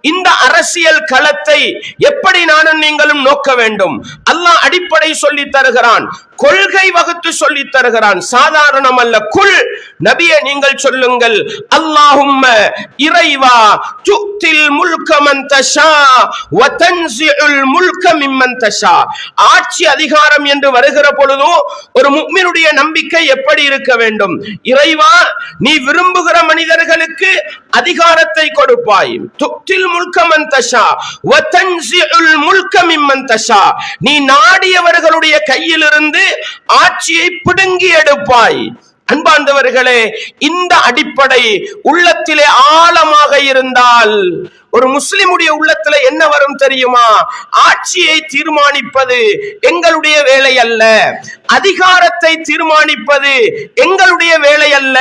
இந்த அரசியல் களத்தை எப்படி நானும் நீங்களும் நோக்க வேண்டும்? அல்லாஹ் அடிப்படை சொல்லி தருகிறான். கொள்கை வகுத்து சொல்லி தருகிறான். சாதாரணம் அல்ல குல். நபியை நீங்கள் சொல்லுங்கள் அல்லாஹும் இறைவா துக்தில் முல்க மன் தஷா வ தஷா. ஆட்சி அதிகாரம் என்று வருகிற பொழுதும் ஒரு முக்மினுடைய நம்பிக்கை எப்படி இருக்க வேண்டும்? இறைவா நீ விரும்புகிற மனிதர்களுக்கு அதிகாரத்தை கொடுப்பாய். துக்தில் முல்கமன் தஷா வ தன்சிஉல் முல்க தஷா. நீ நாடியவர்களுடைய கையிலிருந்து ஆட்சியை பிடுங்கி எடுப்பாய். அன்பார்ந்தவர்களே இந்த அடிப்படை உள்ளத்திலே ஆழமாக இருந்தால் ஒரு முஸ்லிமுடைய உள்ளத்துல என்ன வரும் தெரியுமா? ஆட்சியை தீர்மானிப்பது எங்களுடைய வேலை அல்ல. அதிகாரத்தை தீர்மானிப்பது எங்களுடைய வேலை அல்ல.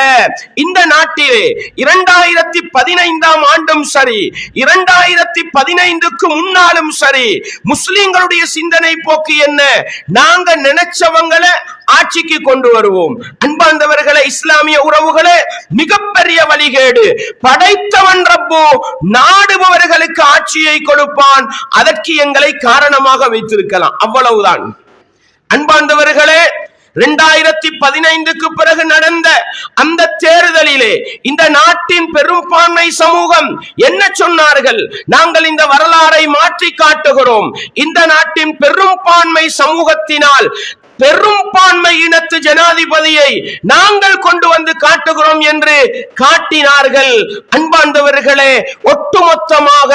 இந்த நாட்டிலே இரண்டாயிரத்தி பதினைந்தாம் ஆண்டும் சரி இரண்டாயிரத்தி பதினைந்துக்கு முன்னாலும் சரி முஸ்லிம்களுடைய சிந்தனை போக்கு என்ன? நாங்க நினைச்சவங்களை ஆட்சிக்கு கொண்டு வருவோம். அன்பாந்தவர் உறவுகளை இஸ்லாமிய உறவுகளே மிகப்பெரிய வழிகேடு. படைத்தவன் ரப்போ நாடுபவர்களுக்கு ஆட்சியை கொடுப்பான். அதற்கு எங்களை காரணமாக வைத்திருக்கலாம். அவ்வளவுதான். அன்பார்ந்தவர்களே இரண்டாயிரத்தி பதினைந்துக்கு பிறகு நடந்த அந்த தேர்தலிலே இந்த நாட்டின் பெரும்பான்மை சமூகம் என்ன சொன்னார்கள்? நாங்கள் இந்த வரலாறை மாற்றி காட்டுகிறோம் இந்த நாட்டின் பெரும்பான்மை சமூகத்தினால் பெரும்பான்மை இனத்து ஜனாதிபதியை நாங்கள் கொண்டு வந்து காட்டுகிறோம் என்று காட்டினார்கள். அன்பாந்தவர்களே ஒட்டுமொத்தமாக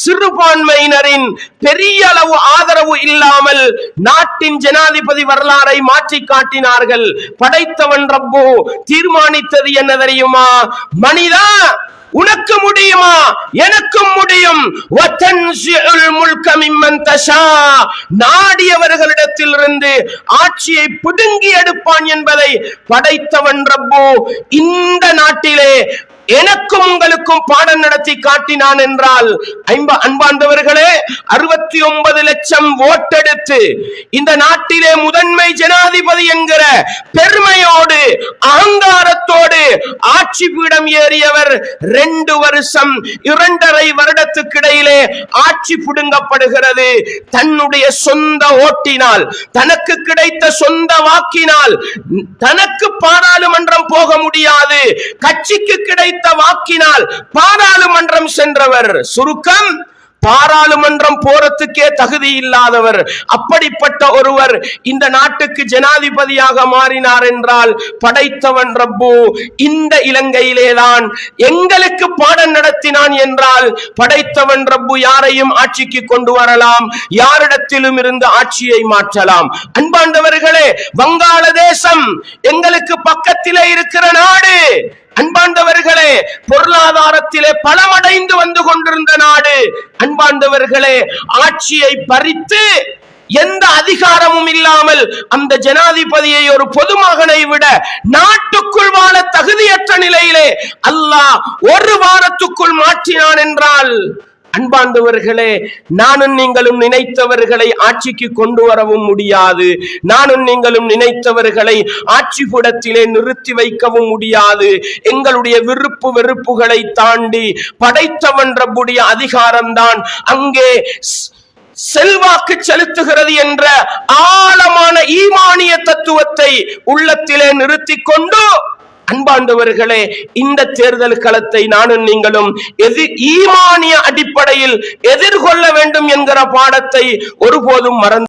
சிறுபான்மையினரின் பெரிய அளவு ஆதரவு இல்லாமல் நாட்டின் ஜனாதிபதி வரலாறை மாற்றி காட்டினார்கள். படைத்தவன் ரப்பு தீர்மானித்தது என்ன தெரியுமா? மனிதா! உனக்கு முடியுமா? எனக்கும் முடியும். நாடியவர்களிடத்தில் இருந்து ஆட்சியை புதுங்கி எடுப்பான் என்பதை படைத்தவன் ரப்பு. இந்த நாட்டிலே எனக்கும் உங்களுக்கும் பாடம் நடத்தி காட்டினான் என்றால் ஐம்ப அன்பாண்டவர்களே அறுபத்தி ஒன்பது லட்சம் ஓட்டெடுத்து இந்த நாட்டிலே முதன்மை ஜனாதிபதி என்கிற பெருமையோடு அகங்காரத்தோடு ஆட்சி பீடம் ஏறியவர் ரெண்டு வருஷம் இரண்டரை வருடத்துக்கு இடையிலே ஆட்சி புடுங்கப்படுகிறது. தன்னுடைய சொந்த ஓட்டினால் தனக்கு கிடைத்த சொந்த வாக்கினால் தனக்கு பாராளுமன்றம் போக முடியாது. கட்சிக்கு கிடைத்த வாக்கினால் பாராளுமன்றம் சென்றவர். சுருக்கம் பாராளுமன்றம் போறதுக்கே தகுதி இல்லாதவர். அப்படிப்பட்ட ஒருவர் இந்த நாட்டுக்கு ஜனாதிபதியாக மாறினார் என்றால் படைத்தவன் ரப்பு. இந்த இலங்கையிலேதான் எங்களுக்கு பாடம் நடத்தினான் என்றால் படைத்தவன் ரப்பு யாரையும் ஆட்சிக்கு கொண்டு வரலாம். யாரிடத்திலும் இருந்து ஆட்சியை மாற்றலாம். அன்பாண்டவர்களே வங்காளதேசம் எங்களுக்கு பக்கத்திலே இருக்கிற நாடு. அன்பாண்டவர்களே பொருளாதாரத்திலே பலமடைந்து வந்து கொண்டிருந்த நாடு. அன்பாண்டவர்களே ஆட்சியை பறித்து எந்த அதிகாரமும் இல்லாமல் அந்த ஜனாதிபதியை ஒரு பொதுமகனை விட நாட்டுக்குள் வாழ தகுதியற்ற நிலையிலே அல்லாஹ் ஒரு வாரத்துக்குள் மாற்றினான் என்றால் அன்பார்ந்தவர்களே நானும் நீங்களும் நினைத்தவர்களை ஆட்சிக்கு கொண்டு வரவும் முடியாது. நானும் நீங்களும் நினைத்தவர்களை ஆட்சி புடத்திலே நிறுத்தி வைக்கவும் முடியாது. எங்களுடைய விருப்பு வெறுப்புகளை தாண்டி படைத்தவன் ரப்புடைய அதிகாரம்தான் அங்கே செல்வாக்கு செலுத்துகிறது என்ற ஆழமான ஈமானிய தத்துவத்தை உள்ளத்திலே நிறுத்தி கொண்டு அன்பாண்டவர்களே இந்த தேர்தல் களத்தை நானும் நீங்களும் எதிர் ஈமானிய அடிப்படையில் எதிர்கொள்ள வேண்டும் என்கிற பாடத்தை ஒருபோதும் மறந்து